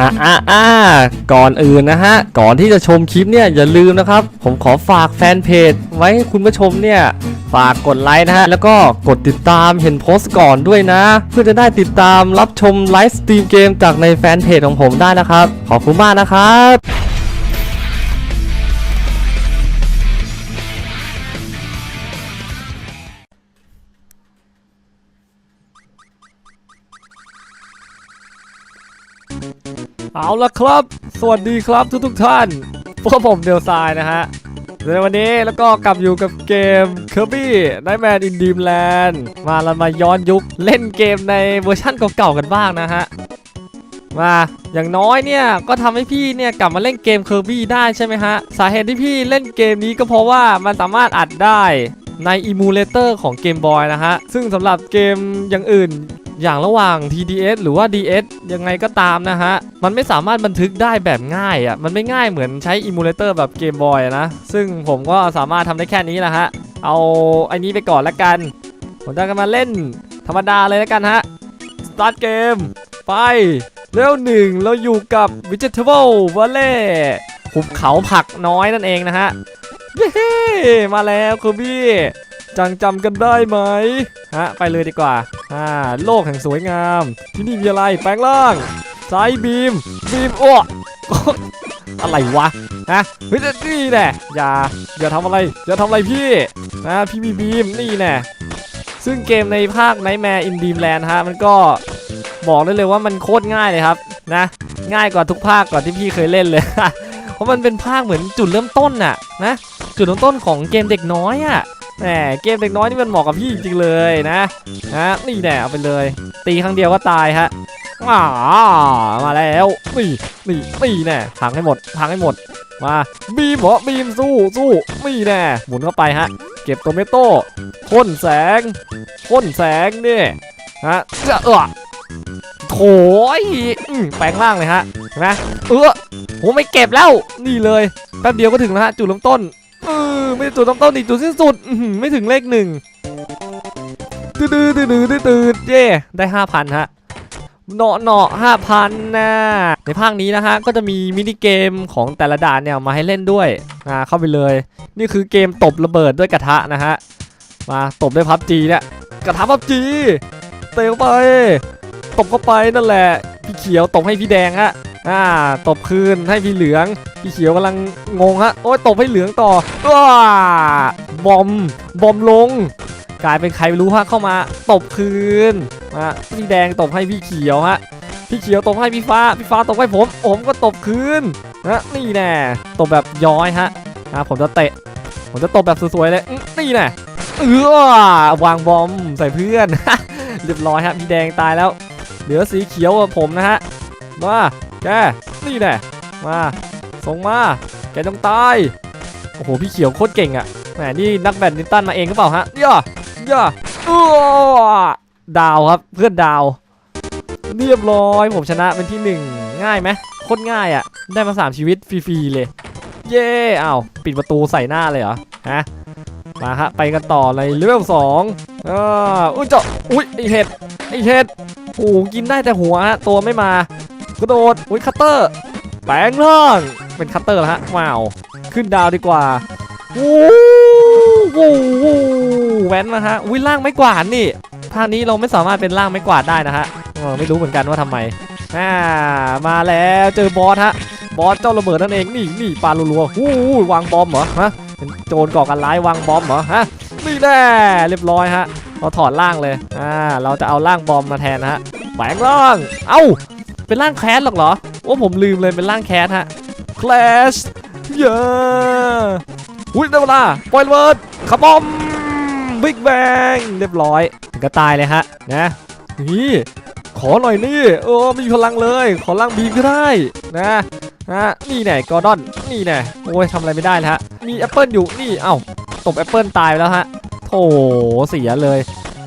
อะอะอะก่อนอื่นนะฮะ ก่อนที่จะชมคลิปเนี่ยอย่าลืมนะครับ ผมขอฝากแฟนเพจไว้ให้คุณผู้ชมเนี่ยฝากกดไลค์นะฮะ แล้วก็กดติดตามเห็นโพสต์ก่อนด้วยนะ เพื่อจะได้ติดตามรับชมไลฟ์สตรีมเกมจากในแฟนเพจของผมได้นะครับ ขอบคุณมากนะครับ เอาละครับ สวัสดีครับทุกทุกท่าน พวกผมเดลซายนะฮะในวันนี้แล้วก็กลับอยู่กับเกม Kirby Nightmare in Dreamland มาเรามาย้อนยุคเล่นเกมในเวอร์ชั่นเก่าๆกันบ้างนะฮะ มาอย่างน้อยเนี่ยก็ทำให้พี่เนี่ยกลับมาเล่นเกม Kirby ได้ใช่ไหมฮะ สาเหตุที่พี่เล่นเกมนี้ก็เพราะว่ามันสามารถอัดได้ในอิมูเลเตอร์ของเกมบอยนะฮะ ซึ่งสำหรับเกมอย่างอื่น อย่างระหว่าง TDS หรือว่า DS ยังไงก็ตามนะฮะ มันไม่สามารถบันทึกได้แบบง่ายอะ มันไม่ง่ายเหมือนใช้อิมูเลเตอร์แบบเกมบอยนะ ซึ่งผมก็สามารถทำได้แค่นี้แหละฮะ เอาไอ้นี้ไปก่อนละกัน ผมจะกันมาเล่นธรรมดาเลยละกันฮะ start เกม ไปเร็วหนึ่งเราอยู่กับ Vegetable Valley หุบเขาผักน้อยนั่นเองนะฮะ เย้ มาแล้วคือบี้ จังจำกันได้ไหมฮะไปเลยดีกว่าอ่าโลกแห่งสวยงาม ที่นี่มีอะไรแปลงร่างซ้ายบีมบีมโอ้อะไรวะฮะเฮ้ยนี่แน่อย่าอย่าทำอะไรอย่าทำอะไรพี่นะพี่มีบีมนี่แน่ซึ่งเกมในภาค Nightmare in Dreamland ฮะมันก็บอกได้เลยว่ามันโคตรง่ายเลยครับนะง่ายกว่าทุกภาคก่อนที่พี่เคยเล่นเลย เพราะมันเป็นภาคเหมือนจุดเริ่มต้นน่ะนะจุดเริ่มต้นของเกมเด็กน้อยอะ แหมเกมเด็กน้อยนี่มันเหมาะกับพี่จริงเลยนะนะนี่แน่เอาไปเลย ตีครั้งเดียวก็ตายฮะว้ามาแล้วนี่นี่นี่แน่พังให้หมดพังให้หมด มาบีมเหรอบีมสู้สู้นี่แน่หมุนเข้าไปฮะ เก็บโตเมโต้พ่นแสงพ่นแสงนี่ฮะจะเออโถยอืมแปลงร่างเลยฮะเห็นไหมเออผมไม่เก็บแล้วนี่เลยแป๊บเดียวก็ถึงแล้วฮะจุดเริ่มต้น ไม่จุดต้นต้นอีกจุดสิ้นสุดไม่ถึงเลขหนึ่งตืดตืดตืดตืดตืดเย่ได้ห้าพันฮะเนาะเนาะห้าพันนะในภาคนี้นะฮะก็จะมีมินิเกมของแต่ละด่านเนี่ยมาให้เล่นด้วยอ่าเข้าไปเลย นี่คือเกมตบระเบิดด้วยกระทะนะฮะมาตบด้วยพับจีเนี่ยกระทะพับจีเตะเข้าไป ตบเข้าไปนั่นแหละพี่เขียวตบให้พี่แดงฮะ อ่าตบคืนให้พี่เหลือง พี่เขียวกำลังงงฮะโอ้ยตบให้เหลืองต่อว้าบอมบอมลง กลายเป็นใครไม่รู้ฮะเข้ามา ตบคืนมาพี่แดงตบให้พี่เขียวฮะพี่เขียวตบให้พี่ฟ้าพี่ฟ้าตบให้ผมผมก็ตบคืนนะนี่แน่ตบแบบย้อยฮะนะผมจะเตะ ผมจะตบแบบสวยๆเลยนี่แน่เออวางบอมใส่เพื่อนเรียบร้อยฮะพี่แดงตายแล้ว เหลือสีเขียวกับผมนะฮะมา แกนี่แน่มาส่งมาแกจงตายโอ้โหพี่เขียวโคตรเก่งอะแหมนี่นักแบดมินตันมาเองหรือเปล่าฮะย่าย่าอ้ดาวครับเพื่อนดาว เรียบร้อยผมชนะเป็นที่หนึ่งง่ายไหมโคตรง่ายอะได้มาสามชีวิตฟรีๆเลย เย่เอ้าปิดประตูใส่หน้าเลยเหรอฮะมาฮะไปกันต่อเลยเลเวลสองอ่าอุ้ยเจาะอุ้ยไอเห็ดไอเห็ดโอ้กินได้แต่หัวฮะตัวไม่มา กระโดดโอ้ยคัตเตอร์ แปลงร่าง เป็นคัตเตอร์แล้วฮะ ว้าว ขึ้นดาวดีกว่าโอ้โหแว้นมาฮะ อุ้ยล่างไม่กวาดนี่ท่านี้เราไม่สามารถเป็นล่างไม่กวาดได้นะฮะไม่รู้เหมือนกันว่าทำไมอ่ามาแล้วเจอบอสฮะ บอสเจ้าระเบิดนั่นเอง นี่นี่ปาลัวๆหู้วางบอมเหรอฮะเป็นโจรก่อการร้ายวางบอมเหรอฮะนี่แน่เรียบร้อยฮะเราถอดล่างเลย อ่า เราจะเอาล่างบอมมาแทนฮะแปลงร่าง เอ้า เป็นร่างแคสหรอกเหรอ โอ้ผมลืมเลยเป็นร่างแคสฮะคลาสเย้อุ้ยได้เวลาปล่อยระเบิดขบอมบิ๊กแบงเรียบร้อยก็ตายเลยฮะนะนี่ขอหน่อยนี่โอ้ไมมีพลังเลย ขอร่างบีมก็ได้นะนะนี่แน่กอร์ดอนนี่แน่โอ้ยทำอะไรไม่ได้แล้วฮะมีแอปเปิลอยู่นี่เอ้าตบแอปเปิลตายไปแล้วฮะโถเสียเลย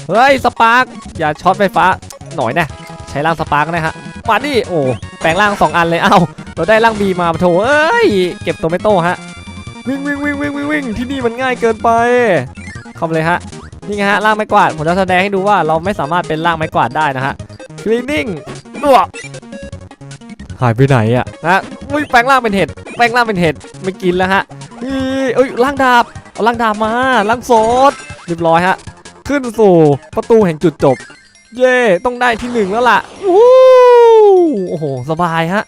เฮ้ยสปาร์กอย่าช็อตไฟฟ้าหน่อยนะใช้ร่างสปาร์กนะฮะ มาดิโอ้แปลงร่างสองอันเลยเอ้าเราได้ร่างบีมาโถเอ้ยเก็บตัวไม่โต้ฮะวิ่งวิ่งวิ่งวิ่งวิ่งวิ่งที่นี่มันง่ายเกินไปเข้ามาเลยฮะนี่ไงฮะร่างไม้กวาดผมจะแสดงให้ดูว่าเราไม่สามารถเป็นร่างไม้กวาดได้นะฮะ cleaning ตัวหายไปไหนอะนะอุ้ยแปลงร่างเป็นเห็ดแปลงร่างเป็นเห็ดไม่กินแล้วฮะเอ้ยเอ้ยล่างดาบเอาล่างดาบมาล่างโซดเรียบร้อยฮะขึ้นสู่ประตูแห่งจุดจบ เย่ต้องได้ที่หนึ่งแล้วล่ะวู้ โอ้โห สบายฮะ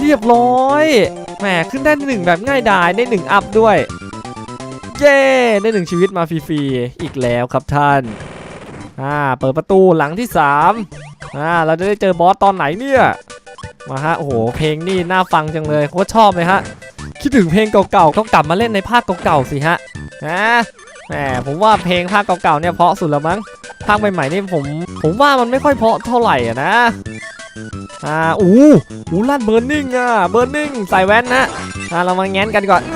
เรียบร้อยแหมขึ้นได้หนึ่งแบบง่ายดายได้หนึ่งอัพด้วย เย้ได้หนึ่งชีวิตมาฟรีๆอีกแล้วครับท่านอ่าเปิดประตูหลังที่สามอ่าเราจะได้เจอบอสตอนไหนเนี่ยมาฮะโอ้โหเพลงนี่น่าฟังจังเลยโคตรชอบเลยฮะคิดถึงเพลงเก่าๆก็กลับมาเล่นในภาคเก่าๆสิฮะนะแหมผมว่าเพลงภาคเก่าๆเนี่ยเพราะสุดแล้วมั้งภาคใหม่ๆนี่ผม ผมว่ามันไม่ค่อยเพราะเท่าไหร่อะนะ อ่าอู้อู้ลั่นเบิร์นนิ่งอะเบิร์นนิ่งใส่แว่นนะอ่าเรามาแง้นกันก่อนโ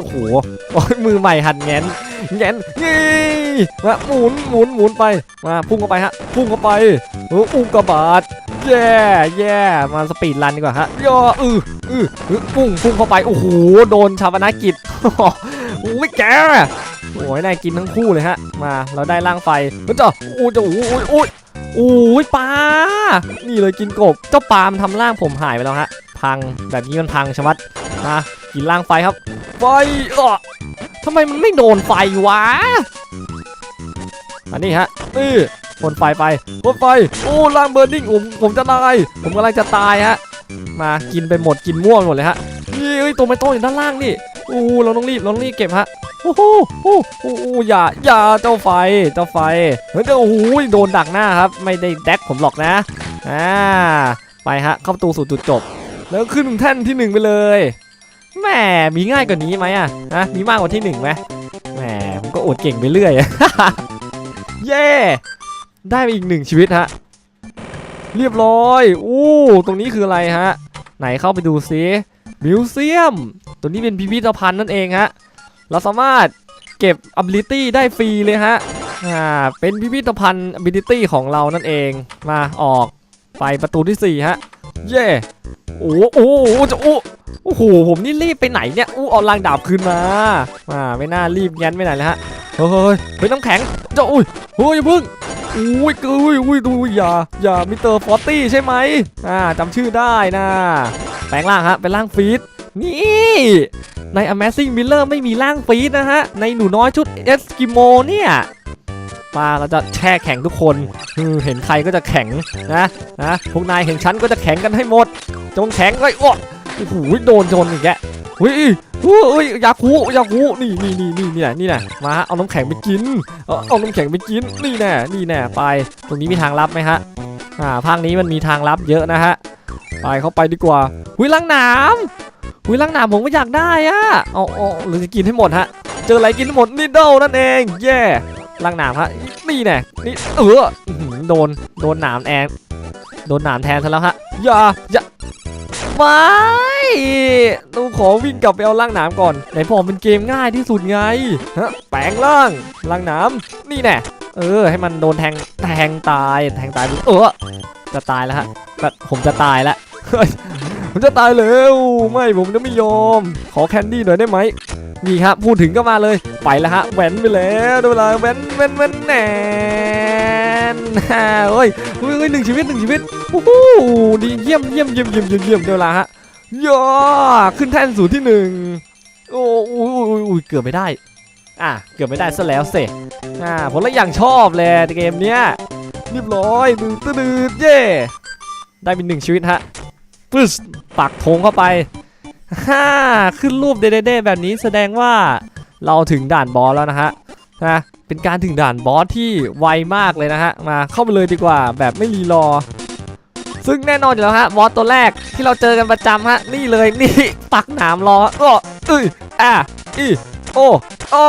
อ้โหมือใหม่หัดแง้นแง้นนี่มาหมุนหมุนหมุนไปมาพุ่งเข้าไปฮะพุ่งเข้าไปอออุกกาบาตแย่แย่มาสปีดรันดีกว่าฮะย่ออืออือพุ่งพุ่งเข้าไปโอ้โหโดนชาปนากิจโอ้ยแกโอ้ยนายกินทั้งคู่เลยฮะมาเราได้ร่างไฟเฮ้ยจ้าโอ้จ้าโอ้ยโอ้ อ้ยปลา นี่เลยกินกบ เจ้าปลามนทำร่างผมหายไปแล้วฮะ พัง แบบนี้มันพังชมัดมากินล่างไฟครับ ไฟเออทำไมมันไม่โดนไฟวะ อันนี้ฮะนี่พ่นไฟไปพ่นไฟ โอ้ล่างเบอร์นิ่งผมผมจะตาย ผมกำลังจะตายฮะ มากินไปหมดกินม่วงหมดเลยฮะนี่เอ้ยตัวไม่โตอยู่ด้านล่างนี่ อ้เราต้องรีบเราต้องรีบเก็บฮะโอ้โหโอ้โหโอ้โหอย่าอย่าเจ้าไฟเจ้าไฟเฮ้ยเจ้าโอ้โหโดนดักหน้าครับ ไม่ได้แดกผมหรอกนะอ่าไปฮะเข้าประตูสู่จุดจบ แล้วขึ้นแท่นที่หนึ่งไปเลยแหมมีง่ายกว่านี้ไหมอะนะมีมากกว่าที่หนึ่งไหมแหมผมก็อดเก่งไปเรื่อยเย้ได้ไปอีกหนึ่งชีวิตฮะเรียบร้อยอู้ตรงนี้คืออะไรฮะไหนเข้าไปดูซิมิวเซียม ตัวนี้เป็นพิพิธภัณฑ์นั่นเองฮะ เราสามารถเก็บ ability ได้ฟรีเลยฮะ อ่า เป็นพิพิธภัณฑ์ ability ของเรานั่นเอง มาออกไปประตูที่สี่ฮะ เย้โอ้โหโอ้โหจะโอ้โอ้โห ผมนี่รีบไปไหนเนี่ยอู้เอาลางดาบคืนมาอ่าไม่น่ารีบงั้นไปไหนเลยฮะ เฮ้ยเฮ้ยน้ำแข็งจ้าอุ้ยเฮ้ยอย่าเพึ่งอุ้ยอุ้ยอุ้ยดูอย่าอย่ามิสเตอร์ฟอร์ตี้ใช่ไหมอ่าจำชื่อได้นะแปลงร่างฮะเป็นร่างฟีด นี่ใน Amazing Miller ไม่มีร่างฟีดนะฮะ ในหนูน้อยชุดเอสกิโมเนี่ยมาเราจะแช่แข็งทุกคนอืมเห็นใครก็จะแข็งนะนะพวกนายเห็นฉันก็จะแข็งกันให้หมด จงแข็งไว้โอ้โหโดนชนอีกแกเฮ้ยเฮ้ยเฮ้ยยาคูยาคูนี่นี่นี่นี่นี่แหละนี่แหละมาฮะเอาน้ำแข็งไปกิน เอาเอาน้ำแข็งไปกิน นี่แน่นี่แน่ไป ตรงนี้มีทางลับไหมฮะ อ่า ภาคนี้มันมีทางลับเยอะนะฮะ ไปเข้าไปดีกว่าหุยลังหนา มหุยลังหนามผมก็อยากได้อะเอาเอาหรือจะกินให้หมดฮะ เจออะไรกินให้หมดนิดเดิลนั่นเองเย่ลังหนามฮะ นี่แน่นี่เออโดน โดนหนามแอนโดนหนามแทนซะแล้วฮะ อย่า อย่าไม่ต้องขอวิ่งกลับไปเอาล่างหนามก่อน ไหนบอกเป็นเกมง่ายที่สุดไง ฮะ แปลงร่าง ล่างหนาม นี่แน่เออ ให้มันโดนแทง แทงตาย แทงตาย เออ จะตายแล้วฮะแบบผมจะตายแล้ว ผมจะตายแล้วไม่ผมจะไม่ยอม ขอแคนดี้หน่อยได้ไหมนี่ครับพูดถึงก็มาเลยไปแล้วฮะแหวนไปแล้วด้เวลาแหวนแหวนแหวนแหนฮ่าเฮ้ยเฮ้ยเฮ้ยหนึ่งชีวิตหนึ่งชีวิตโอ้โหดีเยี่ยมเยี่ยมเยี่ยมเยี่ยมเยี่ยมเยี่ยมเดี๋ยวละฮะย่อขึ้นแท่นสูตรที่หนึ่งโอ้โอ้ยเกือบไม่ได้อะเกือบไม่ได้ซะแล้วเสอ่าผมละอย่างชอบเลยเกมเนี้ยเรียบร้อยดืดดืดเย่ได้เป็นหนึ่งชีวิตฮะ ปึ๊สปักธงเข้าไปฮ่าขึ้นรูปเด้ๆแบบนี้แสดงว่าเราถึงด่านบอสแล้วนะฮะนะเป็นการถึงด่านบอสที่ไวมากเลยนะฮะมาเข้าไปเลยดีกว่าแบบไม่รีรอ ซึ่งแน่นอนอยู่แล้วฮะบอสตัวแรกที่เราเจอกันประจำฮะนี่เลยนี่ปักหนามรออ้ออ้ยอะอีโอ้โอ้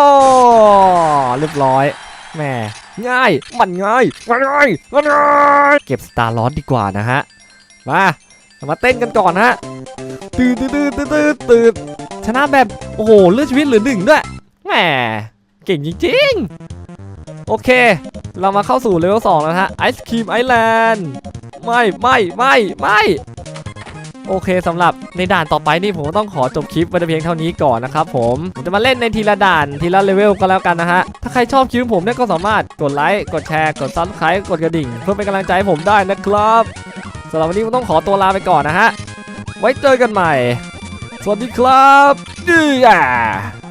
เรียบร้อยแหมง่าย มันง่ายมันง่ายมันง่ายเก็บสตาร์ลอสดีกว่านะฮะมา มาเต้นกันก่อนฮะตื่นตื่นตื่นตื่นตื่นชนะแบบโอ้โหเลือดชีวิตเหลือหนึ่งด้วยแหมเก่งจริงๆ โอเค เรามาเข้าสู่เลเวล2แล้วฮะไอศครีมไอแลนด์ไม่ไม่ไม่ไม่โอเคสำหรับในด่านต่อไปนี่ผมก็ต้องขอจบคลิปไว้เพียงเท่านี้ก่อนนะครับผมผมจะมาเล่นในทีละด่านทีละเลเวลก็แล้วกันนะฮะ ถ้าใครชอบคลิปผมเนี่ยก็สามารถกดไลค์กดแชร์กดซับสไครต์กดกระดิ่ง เพื่อเป็นกำลังใจให้ผมได้นะครับ สำหรับวันนี้ผมต้องขอตัวลาไปก่อนนะฮะ ไว้เจอกันใหม่ สวัสดีครับดีอะ